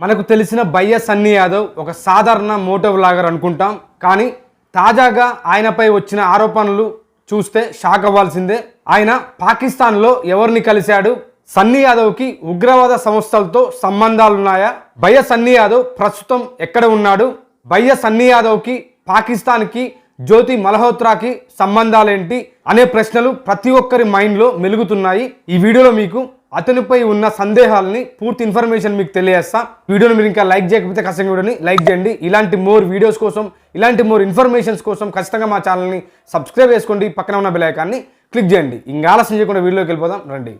మనకు తెలిసిన బయ్య సన్నీ యాదవ్ ఒక సాధారణ మోటో వ్లాగర్ అనుకుంటాం. కానీ తాజాగా ఆయనపై వచ్చిన ఆరోపణలు చూస్తే షాక్ అవ్వాల్సిందే. ఆయన పాకిస్తాన్లో ఎవరిని కలిశాడు? సన్నీ యాదవ్కి ఉగ్రవాద సంస్థలతో సంబంధాలున్నాయా? బయ్య సన్నీ యాదవ్ ప్రస్తుతం ఎక్కడ ఉన్నాడు? బయ్య సన్నీ యాదవ్కి పాకిస్తాన్కి జ్యోతి మల్హోత్రాకి సంబంధాలేంటి? అనే ప్రశ్నలు ప్రతి ఒక్కరి మైండ్లో మెలుగుతున్నాయి. ఈ వీడియోలో మీకు అతనిపై ఉన్న సందేహాలని పూర్తి ఇన్ఫర్మేషన్ మీకు తెలియజేస్తా. వీడియోని మీరు ఇంకా లైక్ చేయకపోతే ఖచ్చితంగా వీడియోని లైక్ చేయండి. ఇలాంటి మోర్ వీడియోస్ కోసం ఇలాంటి మోర్ ఇన్ఫర్మేషన్స్ కోసం ఖచ్చితంగా మా ఛానల్ని సబ్స్క్రైబ్ చేసుకోండి. పక్కన ఉన్న బెల్ ఐకాన్ని క్లిక్ చేయండి. ఇంకా ఆలస్యం చేయకుండా వీడియోకి వెళ్ళిపోదాం. రండి.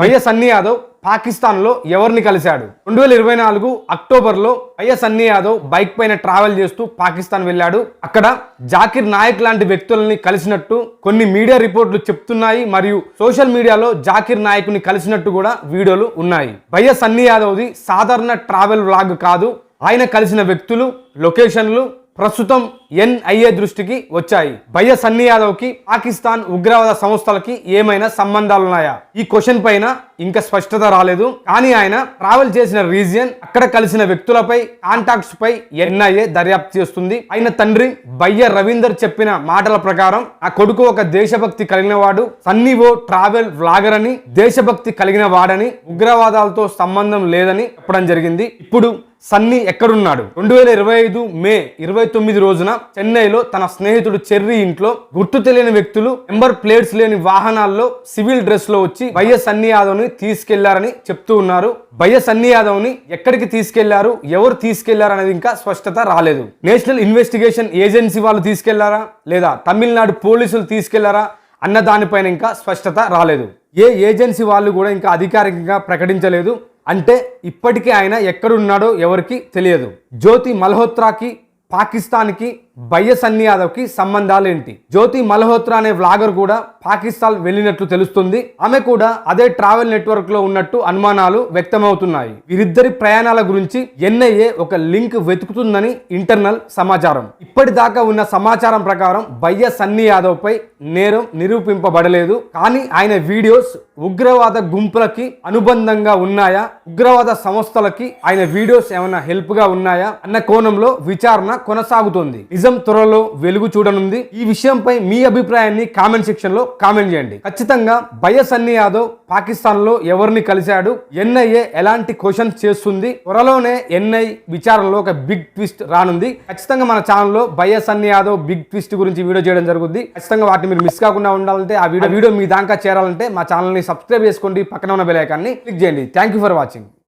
వైఎస్ సన్నీ యాదవ్ పాకిస్తాన్లో ఎవరిని కలిశాడు? రెండు వేల ఇరవై నాలుగు అక్టోబర్లో వైఎస్ సన్నీ యాదవ్ బైక్ పైన ట్రావెల్ చేస్తూ పాకిస్తాన్ వెళ్ళాడు. అక్కడ జాకిర్ నాయక్ లాంటి వ్యక్తులని కలిసినట్టు కొన్ని మీడియా రిపోర్ట్లు చెప్తున్నాయి మరియు సోషల్ మీడియాలో జాకిర్ నాయకుని కలిసినట్టు కూడా వీడియోలు ఉన్నాయి. వైఎస్ సన్నీ యాదవ్ది సాధారణ ట్రావెల్ వ్లాగ్ కాదు. ఆయన కలిసిన వ్యక్తులు లొకేషన్లు ప్రస్తుతం ఎన్ఐఏ దృష్టికి వచ్చాయి. భయ్య సన్నీ యాదవ్కి పాకిస్తాన్ ఉగ్రవాద సంస్థలకి ఏమైనా సంబంధాలున్నాయా? ఈ క్వశ్చన్ పైన ఇంకా స్పష్టత రాలేదు. కానీ ఆయన ట్రావెల్ చేసిన రీజియన్ అక్కడ కలిసిన వ్యక్తులపై కాంటాక్ట్స్ పై ఎన్ఐఏ దర్యాప్తు చేస్తుంది. ఆయన తండ్రి బయ్య రవీందర్ చెప్పిన మాటల ప్రకారం ఆ కొడుకు ఒక దేశభక్తి కలిగిన వాడు సన్నీ ఓ ట్రావెల్ వ్లాగర్ అని దేశభక్తి కలిగిన వాడని ఉగ్రవాదాలతో సంబంధం లేదని చెప్పడం జరిగింది. ఇప్పుడు సన్నీ ఎక్కడున్నాడు? రెండు వేల ఇరవై ఐదు మే ఇరవై తొమ్మిది రోజున చెన్నైలో తన స్నేహితుడు చెర్రీ ఇంట్లో గుర్తు తెలియని వ్యక్తులు నెంబర్ ప్లేట్స్ లేని వాహనాల్లో సివిల్ డ్రెస్లో వచ్చి బయ్య సన్నీ యాదవ్ని తీసుకెళ్ళారని చెప్తూ ఉన్నారు. భయ సన్నీ యాదవ్ని ఎక్కడికి తీసుకెళ్ళారు ఎవరు తీసుకెళ్ళారు అనేది ఇంకా స్పష్టత రాలేదు. నేషనల్ ఇన్వెస్టిగేషన్ ఏజెన్సీ వాళ్ళు తీసుకెళ్ళారా లేదా తమిళనాడు పోలీసులు తీసుకెళ్ళారా అన్న దానిపైన ఇంకా స్పష్టత రాలేదు. ఏ ఏజెన్సీ వాళ్ళు కూడా ఇంకా అధికారికంగా ప్రకటించలేదు. అంటే ఇప్పటికీ ఆయన ఎక్కడున్నాడో ఎవరికి తెలియదు. జ్యోతి మల్హోత్రాకి పాకిస్తాన్కి బయ్య సన్నీ యాదవ్కి సంబంధాలేంటి? జ్యోతి మల్హోత్రా అనే వ్లాగర్ కూడా పాకిస్తాన్ వెళ్ళినట్లు తెలుస్తుంది. ఆమె కూడా అదే ట్రావెల్ నెట్వర్క్లో ఉన్నట్టు అనుమానాలు వ్యక్తమవుతున్నాయి. వీరిద్దరి ప్రయాణాల గురించి ఎన్ఐఏ ఒక లింక్ వెతుకుతుందని ఇంటర్నల్ సమాచారం. ఇప్పటిదాకా ఉన్న సమాచారం ప్రకారం బయ్య సన్నీ యాదవ్ పై నేరం నిరూపింపబడలేదు. కానీ ఆయన వీడియోస్ ఉగ్రవాద గుంపులకి అనుబంధంగా ఉన్నాయా? ఉగ్రవాద సంస్థలకి ఆయన వీడియోస్ ఏమైనా హెల్ప్గా ఉన్నాయా? అన్న కోణంలో విచారణ కొనసాగుతోంది. నిజం త్వరలో వెలుగు చూడనుంది. ఈ విషయంపై మీ అభిప్రాయాన్ని కామెంట్ సెక్షన్లో కామెంట్ చేయండి. ఖచ్చితంగా భయ సన్నీ యాదవ్ పాకిస్తాన్లో ఎవరిని కలిశాడు? ఎన్ఐఏ ఎలాంటి క్వశ్చన్స్ చేస్తుంది? త్వరలోనే ఎన్ఐ విచారణలో ఒక బిగ్ ట్విస్ట్ రానుంది. ఖచ్చితంగా మన ఛానల్లో భయ సన్నీ యాదవ్ బిగ్ ట్విస్ట్ గురించి వీడియో చేయడం జరుగుతుంది ఖచ్చితంగా వాటిని మీరు మిస్ కాకుండా ఉండాలంటే ఆ వీడియో వీడియో మీ దాకా చేరాలంటే మా ఛానల్ని సబ్స్క్రైబ్ చేసుకోండి. పక్కన ఉన్న బెల్ ఐకాన్ని క్లిక్ చేయండి. Thank you for watching